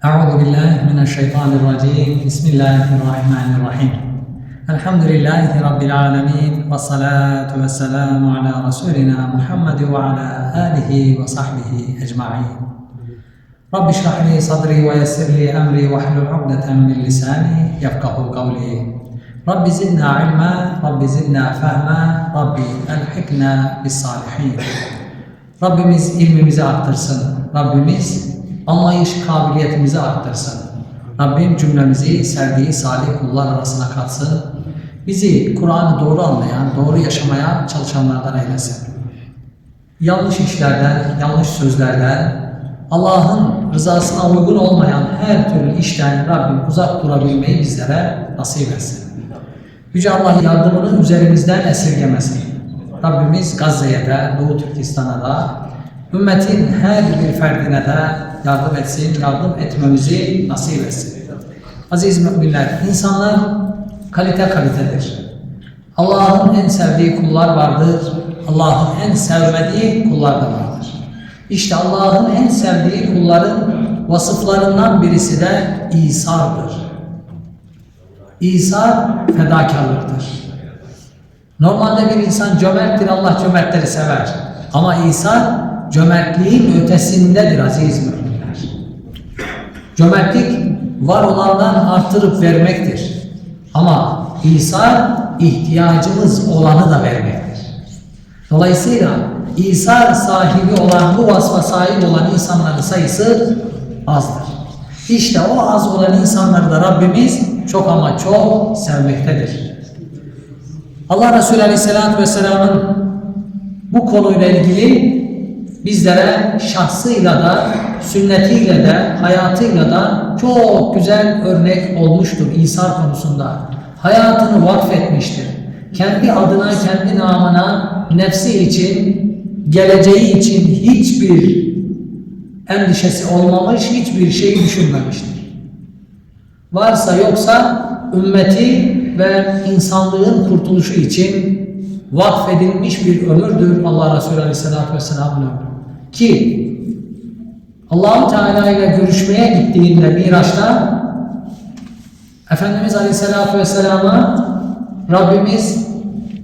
أعوذ بالله من الشيطان الرجيم. بسم الله الرحمن الرحيم. الحمد لله رب العالمين والصلاة والسلام على رسولنا محمد وعلى آله وصحبه أجمعين. رب اشرح لي صدري ويسر لي أمري واحلل عقدة من لساني يفقه قولي. رب زدنا علما رب زدنا فهما ربي ألحقنا بالصالحين. Rabbimiz ilmimizi arttırsın. Rabbimiz anlayış kabiliyetimizi arttırsın. Rabbim cümlemizi sevdiği salih kullar arasına katsın. Bizi Kur'an'ı doğru anlayan, doğru yaşamaya çalışanlardan eylesin. Yanlış işlerden, yanlış sözlerden, Allah'ın rızasına uygun olmayan her türlü işten Rabbim uzak durabilmeyi bizlere nasip etsin. Yüce Allah yardımını üzerimizden esirgemesin. Rabbimiz Gazze'ye de, Doğu Türkistan'a da, ümmetin her bir ferdine de yardım etsin, yardım etmemizi nasip etsin. Aziz müminler, insanlar kalite kalitedir. Allah'ın en sevdiği kullar vardır, Allah'ın en sevmediği kullar da vardır. İşte Allah'ın en sevdiği kulların vasıflarından birisi de İsa'dır. İsa fedakarlıktır. Normalde bir insan cömerttir, Allah cömertleri sever. Ama İsa cömertliğin ötesindedir aziz müminler. Cömertlik var olandan artırıp vermektir. Ama İsa ihtiyacımız olanı da vermektir. Dolayısıyla İsa sahibi olan, bu vasfa sahip olan insanların sayısı azdır. İşte o az olan insanları da Rabbimiz çok ama çok sevmektedir. Allah Resulü Aleyhisselatü Vesselam'ın bu konuyla ilgili bizlere şahsıyla da, sünnetiyle de, hayatıyla da çok güzel örnek olmuştur İsa konusunda. Hayatını vakfetmiştir. Kendi adına, kendi namına, nefsi için, geleceği için hiçbir endişesi olmamış, hiçbir şey düşünmemiştir. Varsa yoksa ümmeti ve insanlığın kurtuluşu için vakfedilmiş bir ömürdür Allah Resulü Aleyhisselatü Vesselam'ın ömrü. Ki allah Teala ile görüşmeye gittiğinde Miraç'ta Efendimiz Aleyhisselatü Vesselam'a Rabbimiz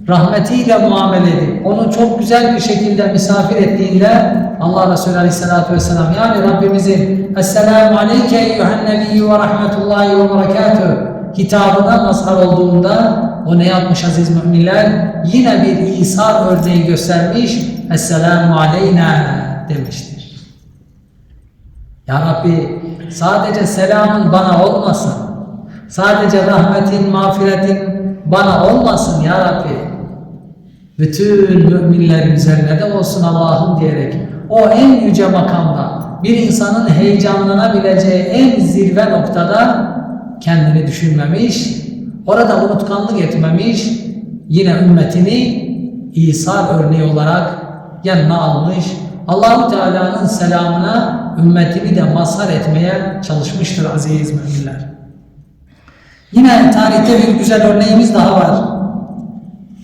rahmetiyle muamele edip onu çok güzel bir şekilde misafir ettiğinde Allah Resulü Aleyhisselatü Vesselam yani Rabbimizin Esselamu Aleyke eyyühen nebiyyü ve rahmetullahi ve berekatuhu hitabına mazhar olduğunda o ne yapmış aziz müminler? Yine bir İsa örneği göstermiş. Esselamu aleyna demiştir. Ya Rabbi sadece selamın bana olmasın. Sadece rahmetin, mağfiretin bana olmasın ya Rabbi. Bütün müminlerin üzerine de olsun Allah'ım diyerek o en yüce makamda bir insanın heyecanlanabileceği en zirve noktada kendini düşünmemiş, orada unutkanlık etmemiş, yine ümmetini İsa örneği olarak yanına almış, Allahu Teala'nın selamına ümmetini de mazhar etmeye çalışmıştır aziz müminler. Yine tarihte bir güzel örneğimiz daha var.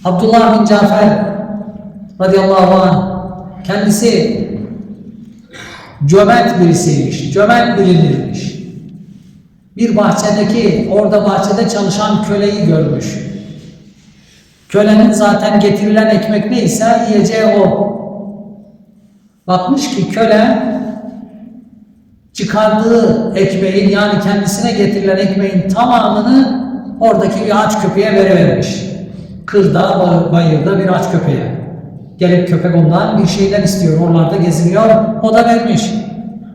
Abdullah bin Cafer radıyallahu anh kendisi cömert birisiymiş, cömert bilinirmiş bir bahçedeki, orada bahçede çalışan köleyi görmüş. Kölenin zaten getirilen ekmek neyse yiyeceği o. Bakmış ki köle çıkardığı ekmeğin yani kendisine getirilen ekmeğin tamamını oradaki bir aç köpeğe verivermiş. Kırda, bayırda bir aç köpeğe. Gelip köpek ondan bir şeyler istiyor. Oralarda geziniyor. O da vermiş.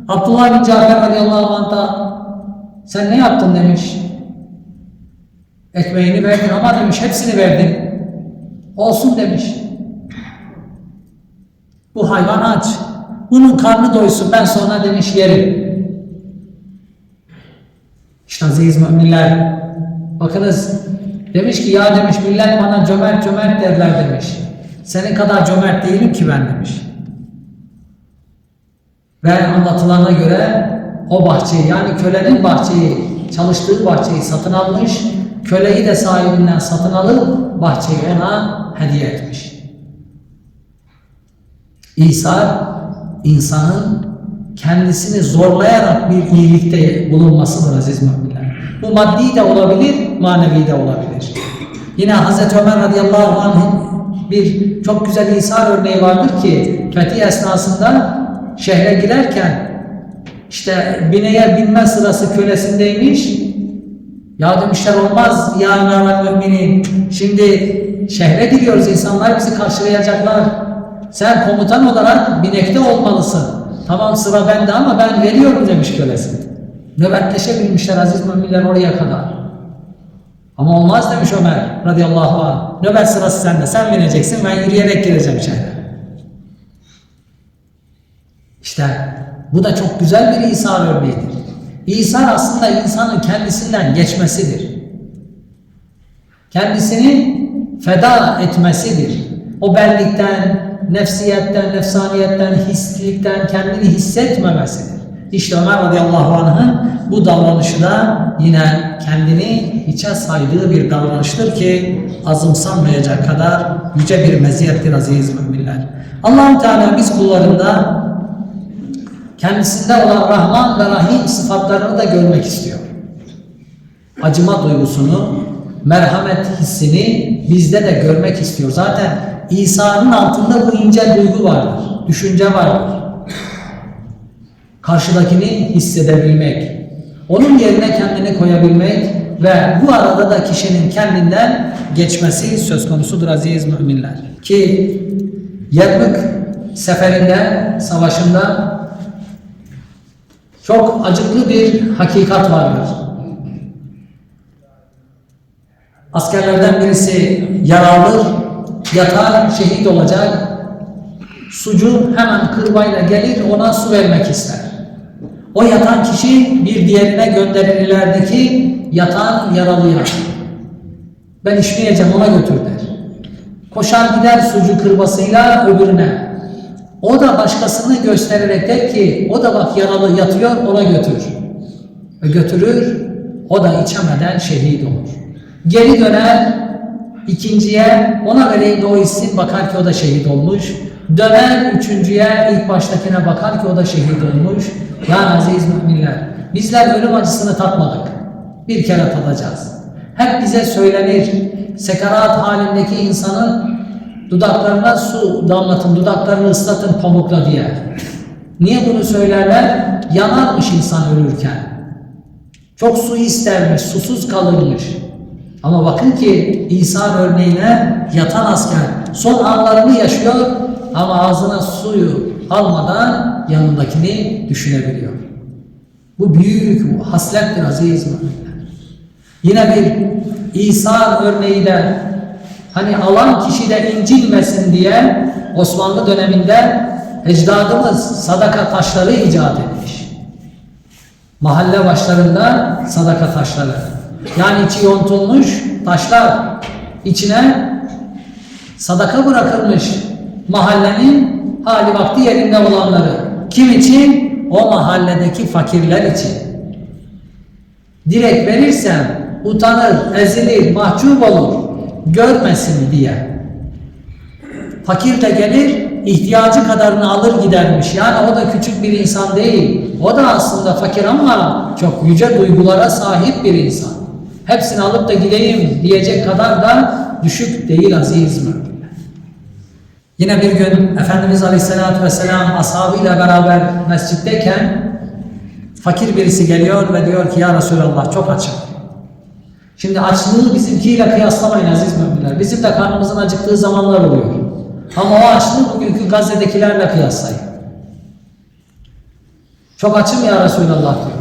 Abdullah bin Cafer radıyallahu anh da sen ne yaptın demiş. Ekmeğini verdin ama demiş hepsini verdin. Olsun demiş. Bu hayvan aç. Bunun karnı doysun ben sonra demiş yerim. İşte aziz müminler bakınız demiş ki ya demiş millet bana cömert cömert derler demiş. Senin kadar cömert değilim ki ben demiş. Ve anlatılana göre o bahçeyi yani kölenin bahçeyi, çalıştığı bahçeyi satın almış, köleyi de sahibinden satın alıp bahçeyi ona hediye etmiş. İsa insanın kendisini zorlayarak bir iyilikte bulunmasıdır aziz müminler. Bu maddi de olabilir, manevi de olabilir. Yine Hazreti Ömer radıyallahu anh'ın bir çok güzel İsa örneği vardır ki fetih esnasında şehre girerken işte bineye binme sırası kölesindeymiş. Ya demişler olmaz ya emel müminin. Şimdi şehre giriyoruz insanlar bizi karşılayacaklar. Sen komutan olarak binekte olmalısın. Tamam sıra bende ama ben veriyorum demiş kölesi. Nöbetleşebilmişler aziz müminler oraya kadar. Ama olmaz demiş Ömer radıyallahu anh. Nöbet sırası sende. Sen bineceksin ben yürüyerek gireceğim şehre. İşte bu da çok güzel bir İsa örneğidir. İsa aslında insanın kendisinden geçmesidir. Kendisini feda etmesidir. O benlikten, nefsiyetten, nefsaniyetten, hislilikten kendini hissetmemesidir. İşte Ömer radıyallahu anh'ın bu davranışı da yine kendini hiçe saydığı bir davranıştır ki azımsanmayacak kadar yüce bir meziyettir aziz müminler. allah Teala biz kullarında kendisinde olan Rahman ve Rahim sıfatlarını da görmek istiyor. Acıma duygusunu, merhamet hissini bizde de görmek istiyor. Zaten İsa'nın altında bu ince duygu vardır, düşünce vardır. Karşıdakini hissedebilmek, onun yerine kendini koyabilmek ve bu arada da kişinin kendinden geçmesi söz konusudur aziz müminler. Ki Yerbük seferinde, savaşında çok acıklı bir hakikat vardır. Askerlerden birisi yaralı, yatar, şehit olacak. Sucu hemen kırbayla gelir ona su vermek ister. O yatan kişi bir diğerine gönderilirlerdi ki yatan yaralıya. Ben içmeyeceğim ona götür der. Koşar gider sucu kırbasıyla öbürüne. O da başkasını göstererek der ki o da bak yaralı yatıyor ona götür. Ve götürür o da içemeden şehit olur. Geri döner ikinciye ona de o içsin bakar ki o da şehit olmuş. Döner üçüncüye ilk baştakine bakar ki o da şehit olmuş. Yani aziz müminler bizler ölüm acısını tatmadık. Bir kere tadacağız. Hep bize söylenir sekarat halindeki insanın dudaklarına su damlatın, dudaklarını ıslatın pamukla diye. Niye bunu söylerler? Yanarmış insan ölürken. Çok su istermiş, susuz kalırmış. Ama bakın ki İsa örneğine yatan asker son anlarını yaşıyor ama ağzına suyu almadan yanındakini düşünebiliyor. Bu büyük haslettir aziz müminler. Yine bir İsa örneği de hani alan kişi de incilmesin diye Osmanlı döneminde ecdadımız sadaka taşları icat etmiş. Mahalle başlarında sadaka taşları. Yani içi yontulmuş taşlar içine sadaka bırakılmış mahallenin hali vakti yerinde olanları. Kim için? O mahalledeki fakirler için. Direkt verirsem utanır, ezilir, mahcup olur, görmesin diye. Fakir de gelir, ihtiyacı kadarını alır gidermiş. Yani o da küçük bir insan değil. O da aslında fakir ama çok yüce duygulara sahip bir insan. Hepsini alıp da gideyim diyecek kadar da düşük değil aziz mi? Yine bir gün Efendimiz Aleyhisselatü Vesselam ashabıyla beraber mescitteyken fakir birisi geliyor ve diyor ki ya Resulallah çok açım. Şimdi açlığı bizimkiyle kıyaslamayın aziz müminler. Bizim de karnımızın acıktığı zamanlar oluyor. Ama o açlığı bugünkü Gazze'dekilerle kıyaslayın. Çok açım ya Resulallah diyor.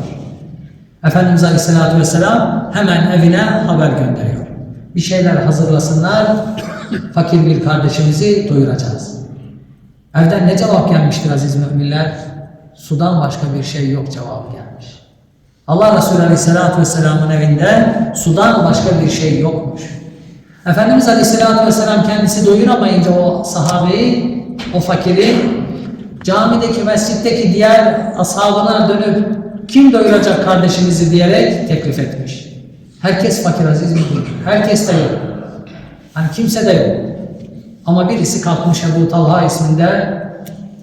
Efendimiz Aleyhisselatü Vesselam hemen evine haber gönderiyor. Bir şeyler hazırlasınlar, fakir bir kardeşimizi doyuracağız. Evden ne cevap gelmiştir aziz müminler? Sudan başka bir şey yok cevabı gelmiş. Allah Resulü Aleyhisselatü Vesselam'ın evinde sudan başka bir şey yokmuş. Efendimiz Aleyhisselatü Vesselam kendisi doyuramayınca o sahabeyi, o fakiri camideki, mescitteki diğer ashabına dönüp kim doyuracak kardeşimizi diyerek teklif etmiş. Herkes fakir aziz mi? Herkes de yok. Hani kimse de yok. Ama birisi kalkmış Ebu Talha isminde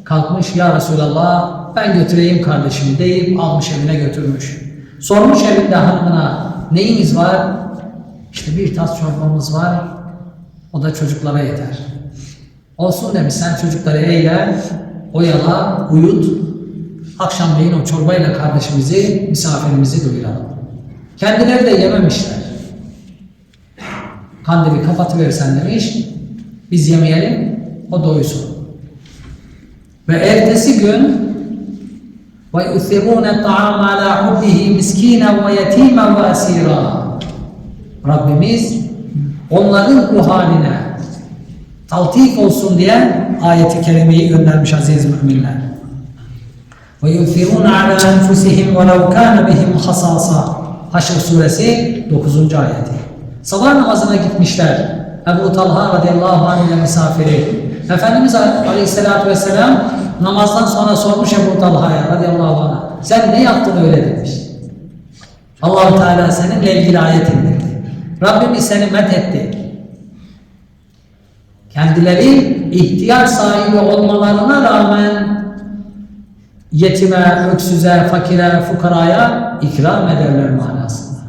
kalkmış ya Resulallah ben götüreyim kardeşimi deyip almış evine götürmüş. Sormuş evinde hanımına neyimiz var? İşte bir tas çorbamız var. O da çocuklara yeter. Olsun demiş sen çocukları eyle, oyala, uyut. Akşamleyin o çorbayla kardeşimizi, misafirimizi doyuralım. Kendileri de yememişler. Kandili kapatıverirsen demiş, biz yemeyelim, o doysun. Ve ertesi gün وَيُثِرُونَ الطَّعَامَ عَلَى حُبِّهِ مِسْكِينًا وَيَتِيمًا وَأَسِيرًا Rabbimiz onların bu haline taltif olsun diye ayeti kerimeyi göndermiş aziz müminler. Ve yunfirun ala enfusihim ve lev kana bihim hasasa. Haşr suresi 9. ayeti. Sabah namazına gitmişler. Ebu Talha radıyallahu anh ile misafiri. Efendimiz aleyhissalatü vesselam namazdan sonra sormuş Ebu Talha'ya radıyallahu anh. Sen ne yaptın öyle demiş. allah Teala seninle ilgili ayet indirdi. Rabbimiz seni met etti. Kendileri ihtiyaç sahibi olmalarına rağmen yetime, öksüze, fakire, fukaraya ikram ederler manasında.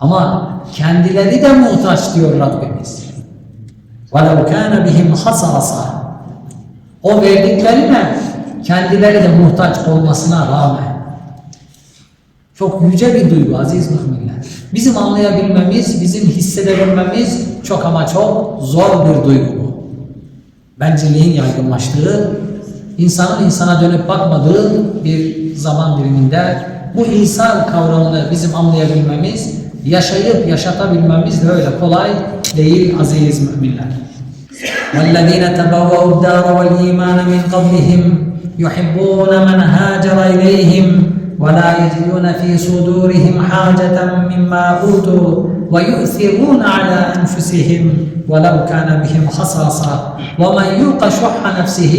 Ama kendileri de muhtaç diyor Rabbimiz. وَلَوْ كَانَ بِهِمْ خَصَاصًا O verdiklerine kendileri de muhtaç olmasına rağmen çok yüce bir duygu aziz müminler. Bizim anlayabilmemiz, bizim hissedebilmemiz çok ama çok zor bir duygu bu. Bencilliğin yaygınlaştığı, insanın insana dönüp bakmadığı bir zaman diliminde bu insan kavramını bizim anlayabilmemiz, yaşayıp yaşatabilmemiz de öyle kolay değil aziz müminler. وَالَّذ۪ينَ تَبَوَّهُ الدَّارَ وَالْا۪يمَانَ مِنْ قَبْلِهِمْ يُحِبُّونَ مَنْ هَاجَرَ إِلَيْهِمْ وَلَا يَجِدُونَ ف۪ي صُدُورِهِمْ حَاجَةً مِمَّا أُوتُوا وَيُؤْثِرُونَ عَلَى أَنْفُسِهِمْ وَلَوْ كَانَ بِهِمْ خَصَاصًا وَمَنْ يُوقَ شُحَّ نَفْسِهِ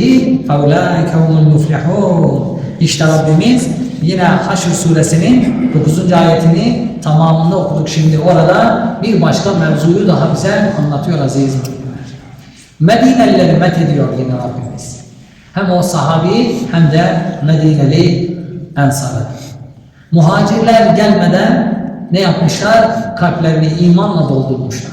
فَاُولَٰئِكَ هُمُ الْمُفْلِحُونَ İşte Rabbimiz yine Haşr suresinin 9. ayetini tamamında okuduk şimdi orada bir başka mevzuyu daha bize anlatıyor aziz müminler. Medinelileri met ediyor yine Rabbimiz. Hem o sahabi hem de Medineli ensarı. Muhacirler gelmeden ne yapmışlar? Kalplerini imanla doldurmuşlar.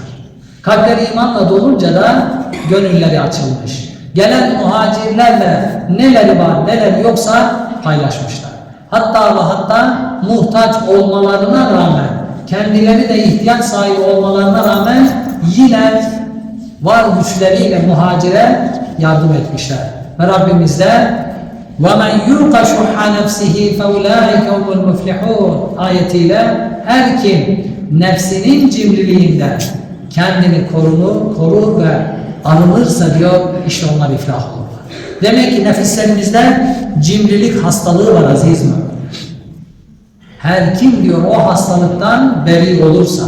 Kalpleri imanla dolunca da gönülleri açılmış. Gelen muhacirlerle neleri var neler yoksa paylaşmışlar. Hatta ve hatta muhtaç olmalarına rağmen kendileri de ihtiyaç sahibi olmalarına rağmen yine var güçleriyle muhacire yardım etmişler. Ve Rabbimiz de وَمَنْ يُوقَ شُحَّ نَفْسِهِ فَاُولَٰئِكَ هُمُ الْمُفْلِحُونَ ayetiyle her kim nefsinin cimriliğinden kendini korunur, korur ve arınırsa diyor işte onlar iflah olurlar. Demek ki nefislerimizde cimrilik hastalığı var aziz mi? Her kim diyor o hastalıktan beri olursa,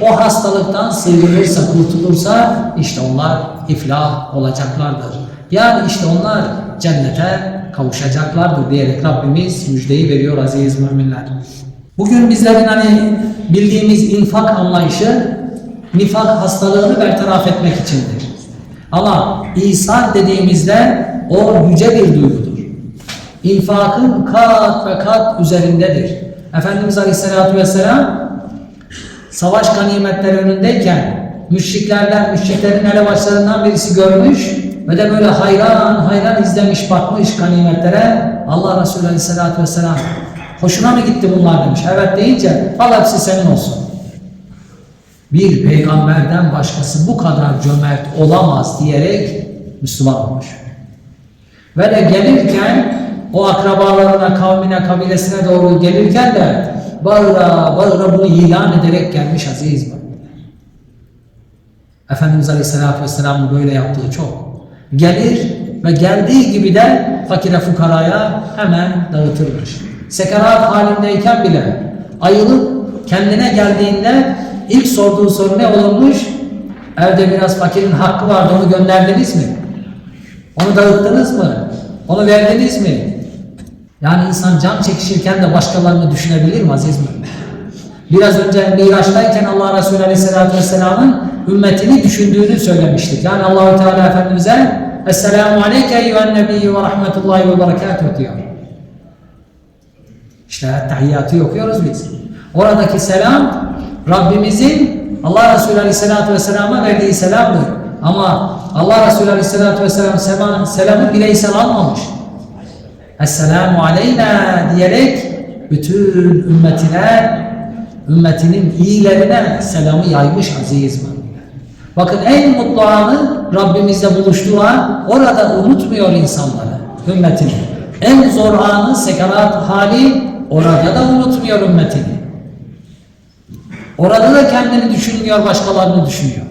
o hastalıktan sıyrılırsa, kurtulursa işte onlar iflah olacaklardır. Yani işte onlar cennete kavuşacaklardır diyerek Rabbimiz müjdeyi veriyor aziz müminler. Bugün bizlerin hani bildiğimiz infak anlayışı nifak hastalığını bertaraf etmek içindir. Ama İsa dediğimizde o yüce bir duygudur. İnfakın kat ve kat üzerindedir. Efendimiz Aleyhisselatü Vesselam savaş ganimetleri önündeyken müşriklerden, müşriklerin elebaşlarından birisi görmüş ve de böyle hayran hayran izlemiş bakmış ganimetlere Allah Resulü Aleyhisselatü Vesselam hoşuna mı gitti bunlar demiş. Evet deyince al hepsi senin olsun. Bir peygamberden başkası bu kadar cömert olamaz diyerek Müslüman olmuş. Ve de gelirken o akrabalarına, kavmine, kabilesine doğru gelirken de bağıra bağıra bunu ilan ederek gelmiş aziz mi? Efendimiz Aleyhisselatü Vesselam'ın böyle yaptığı çok. Gelir ve geldiği gibi de fakire fukaraya hemen dağıtırmış. Sekarat halindeyken bile ayılıp kendine geldiğinde ilk sorduğu soru ne olurmuş? Evde biraz fakirin hakkı vardı onu gönderdiniz mi? Onu dağıttınız mı? Onu verdiniz mi? Yani insan can çekişirken de başkalarını düşünebilir mi aziz mi? Biraz önce Miraç'tayken Allah Resulü Aleyhisselatü Vesselam'ın ümmetini düşündüğünü söylemiştik. Yani Allahu Teala Efendimiz'e Esselamu aleyke eyyühen nebiyyü ve rahmetullahi ve berekatuhu diyor. İşte tahiyyatı okuyoruz biz. Oradaki selam Rabbimizin Allah Resulü Aleyhisselatü Vesselam'a verdiği selamdır. Ama Allah Resulü Aleyhisselatü Vesselam selamı, selamı bireysel almamış. Esselamu aleyna diyerek bütün ümmetine, ümmetinin iyilerine selamı yaymış aziz müminler. Bakın en mutlu anı Rabbimizle buluştuğu an orada unutmuyor insanları, ümmetini. En zor anı sekarat hali orada da unutmuyor ümmetini. Orada da kendini düşünmüyor, başkalarını düşünüyor.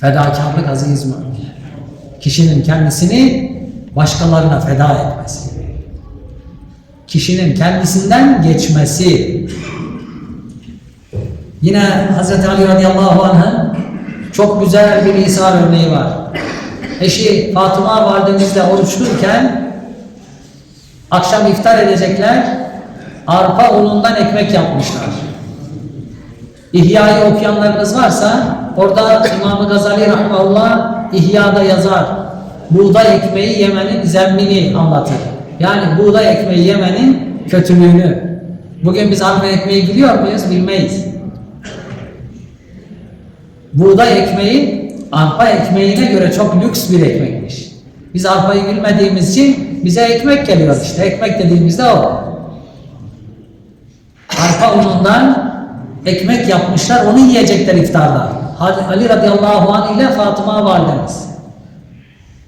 Fedakarlık aziz müminler. Kişinin kendisini başkalarına feda etmesi. Kişinin kendisinden geçmesi. Yine Hz. Ali radıyallahu anh'ın çok güzel bir İsa örneği var. Eşi Fatıma validemizle oruçluyken akşam iftar edecekler. Arpa unundan ekmek yapmışlar. İhya'yı okuyanlarınız varsa orada İmam-ı Gazali Rahimahullah İhya'da yazar. Buğday ekmeği yemenin zemmini anlatır. Yani buğday ekmeği yemenin kötülüğünü. Bugün biz arpa ekmeği biliyor muyuz? Bilmeyiz. Buğday ekmeği arpa ekmeğine göre çok lüks bir ekmekmiş. Biz arpayı bilmediğimiz için bize ekmek geliyor işte. Ekmek dediğimizde o. Arpa unundan ekmek yapmışlar, onu yiyecekler iftarda. Ali radıyallahu anh ile Fatıma validemiz.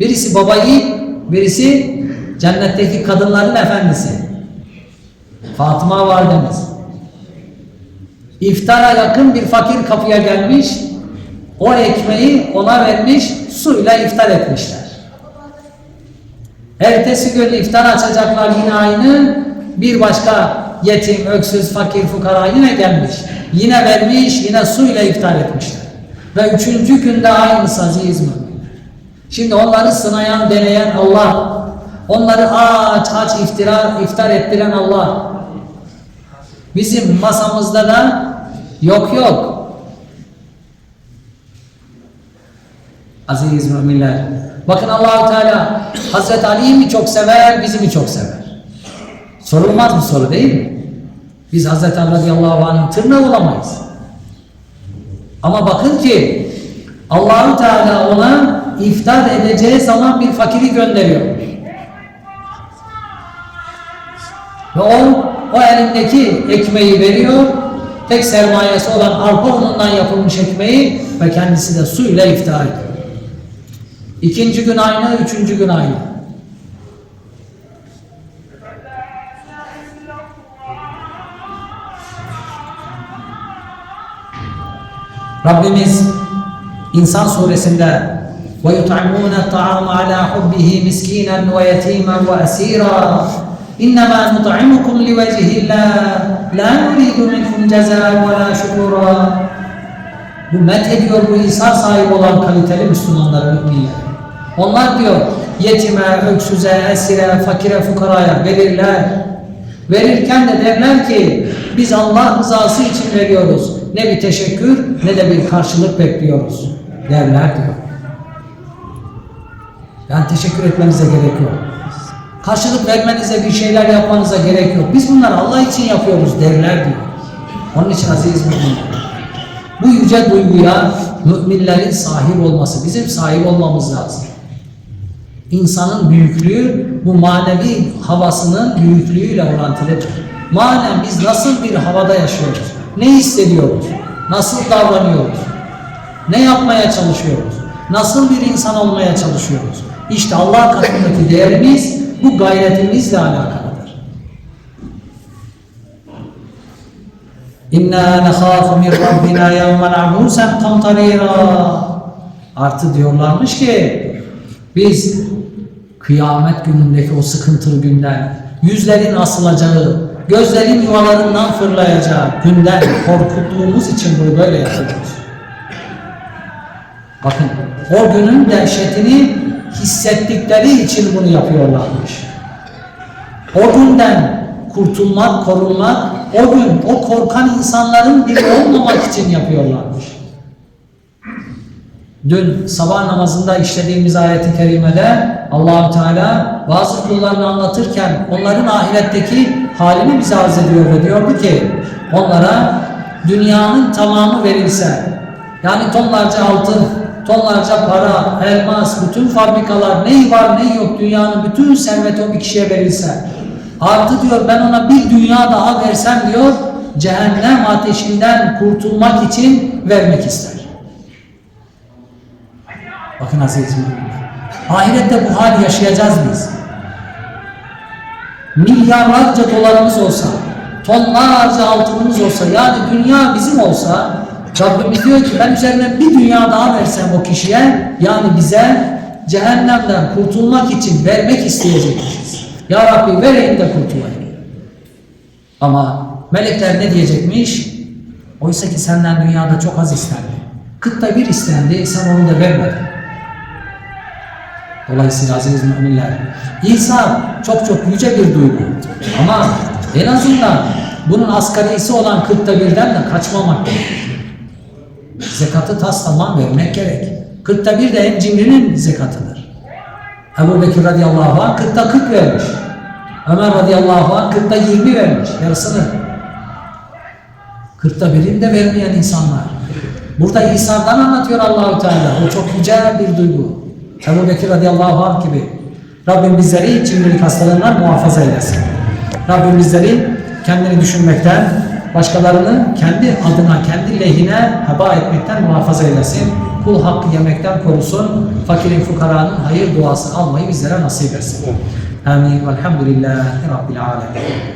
Birisi babayı, birisi cennetteki kadınların efendisi. Fatıma validemiz. İftara yakın bir fakir kapıya gelmiş, o ekmeği ona vermiş, suyla iftar etmişler. Ertesi gün iftar açacaklar yine aynı, bir başka yetim, öksüz, fakir, fukara yine gelmiş. Yine vermiş, yine suyla iftar etmişler. Ve üçüncü günde aynısı aziz mümin. Şimdi onları sınayan, deneyen Allah, onları aç aç iftira, iftar ettiren Allah. Bizim masamızda da yok yok. Aziz müminler. Bakın Allahu Teala Hazreti Ali'yi mi çok sever, bizi mi çok sever? Sorulmaz mı soru değil mi? Biz Hazreti Ali radıyallahu anh'ın tırnağı olamayız. Ama bakın ki Allahu Teala ona iftar edeceği zaman bir fakiri gönderiyor. Ve o, o elindeki ekmeği veriyor. Tek sermayesi olan arpa unundan yapılmış ekmeği ve kendisi de suyla iftar ediyor. İkinci gün aynı, üçüncü gün aynı. Rabbimiz İnsan suresinde وَيُطْعِمُونَ الطَّعَامَ عَلَى حُبِّهِ مِسْكِينًا وَيَتِيمًا وَأَسِيرًا İnnemâ nut'imukum li vecihillâh. La nuridu minkum cezâ ve la şükûrâ. Bu met ediyor bu insan sahibi olan kaliteli Müslümanlar, müminler. Onlar diyor yetime, öksüze, esire, fakire, fukaraya verirler. Verirken de derler ki biz Allah rızası için veriyoruz. Ne bir teşekkür ne de bir karşılık bekliyoruz derler diyor. Yani teşekkür etmemize gerek yok. Karşılık vermenize bir şeyler yapmanıza gerek yok. Biz bunları Allah için yapıyoruz derler diyor. Onun için aziz müminler. Bu yüce duyguya müminlerin sahip olması, bizim sahip olmamız lazım. İnsanın büyüklüğü bu manevi havasının büyüklüğüyle orantılıdır. Manen biz nasıl bir havada yaşıyoruz? Ne hissediyoruz? Nasıl davranıyoruz? Ne yapmaya çalışıyoruz? Nasıl bir insan olmaya çalışıyoruz? İşte Allah katındaki değerimiz bu gayretimizle alakalıdır. İnna nekhafu min rabbina yevmen abusen kamtarira. Artı diyorlarmış ki biz kıyamet günündeki o sıkıntılı günden yüzlerin asılacağı, gözlerin yuvalarından fırlayacağı günden korkuttuğumuz için bunu böyle yapıyoruz. Bakın o günün dehşetini hissettikleri için bunu yapıyorlarmış. O günden kurtulmak, korunmak, o gün o korkan insanların biri olmamak için yapıyorlarmış. Dün sabah namazında işlediğimiz ayeti kerimede Allahu Teala bazı kullarını anlatırken onların ahiretteki halini bize arz ediyor ve diyordu ki onlara dünyanın tamamı verilse yani tonlarca altın, tonlarca para, elmas, bütün fabrikalar neyi var neyi yok dünyanın bütün serveti o bir kişiye verilse artı diyor ben ona bir dünya daha versem diyor cehennem ateşinden kurtulmak için vermek ister. Bakın aziz müminler. Ahirette bu hal yaşayacağız biz. Milyarlarca dolarımız olsa, tonlarca altınımız olsa, yani dünya bizim olsa, Rabbimiz diyor ki ben üzerine bir dünya daha versem o kişiye, yani bize cehennemden kurtulmak için vermek isteyecekmişiz. Ya Rabbi vereyim de kurtulayım. Ama melekler ne diyecekmiş? Oysa ki senden dünyada çok az istendi. Kıtta bir istendi, sen onu da vermedin. Dolayısıyla aziz müminler, İsa çok çok yüce bir duygu. Ama en azından bunun asgarisi olan kırkta birden de kaçmamak gerekir. Zekatı tas tamam vermek gerek. Kırkta bir de en cimrinin zekatıdır. Ebu Bekir radıyallahu anh kırkta kırk vermiş. Ömer radıyallahu anh kırkta yirmi vermiş. Yarısını. Kırkta birini de vermeyen insanlar. Burada İsa'dan anlatıyor Allahu Teala. O çok yüce bir duygu. Ebu Bekir radıyallahu anh gibi. Rabbim bizleri cimrilik hastalığından muhafaza eylesin. Rabbim bizleri kendini düşünmekten, başkalarını kendi adına, kendi lehine heba etmekten muhafaza eylesin. Kul hakkı yemekten korusun. Fakirin, fukaranın hayır duası almayı bizlere nasip etsin. Amin. Velhamdülillahi Rabbil alemin.